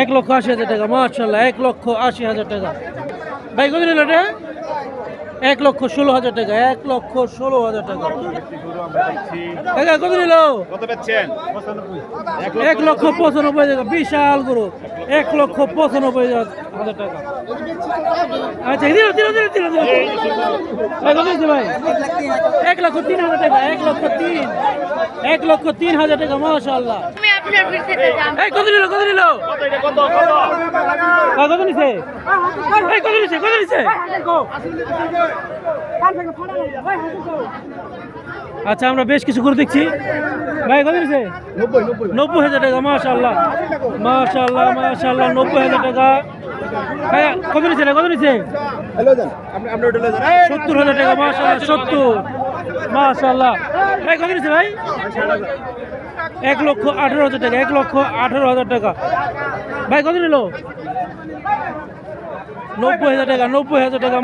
এক লক্ষ আশি হাজার টাকা মার্শাল্লাহ এক লক্ষ আশি হাজার টাকা। ভাই কত নিল এক লক্ষ ষোলো হাজার টাকা এক লক্ষ ষোলো হাজার টাকা। কাকা কত নিল? এক লক্ষ পঁচানব্বই টাকা বিশাল গরু। এক লক্ষ পঁচানব্বই হাজার টাকা। আচ্ছা দিল দিল দিল দিল দিল। ভাই কত নিচ্ছে ভাই? এক লক্ষ তিন হাজার টাকা এক লক্ষ তিন। এক লক্ষ তিন হাজার টাকা এই কত নিল কত নিল? কত নিছে? এই কত নিছে কত নিছে? আচ্ছা আমরা বেশ কিছু করে দেখছি। ভাই কত নিছে? নব্বই হাজার টাকা মাশাআল্লাহ। মাশাআল্লাহ মাশাআল্লাহ নব্বই হাজার টাকা। কত নিছে কত নিছে? সত্তর হাজার টাকা মাশাআল্লাহ সত্তর। মাশাআল্লাহ। ভাই, কত নিচ্ছে ভাই? এক লক্ষ আঠেরো হাজার টাকা, এক লক্ষ আঠেরো হাজার টাকা। ভাই, কত নিল? নব্বই হাজার টাকা, নব্বই হাজার টাকা।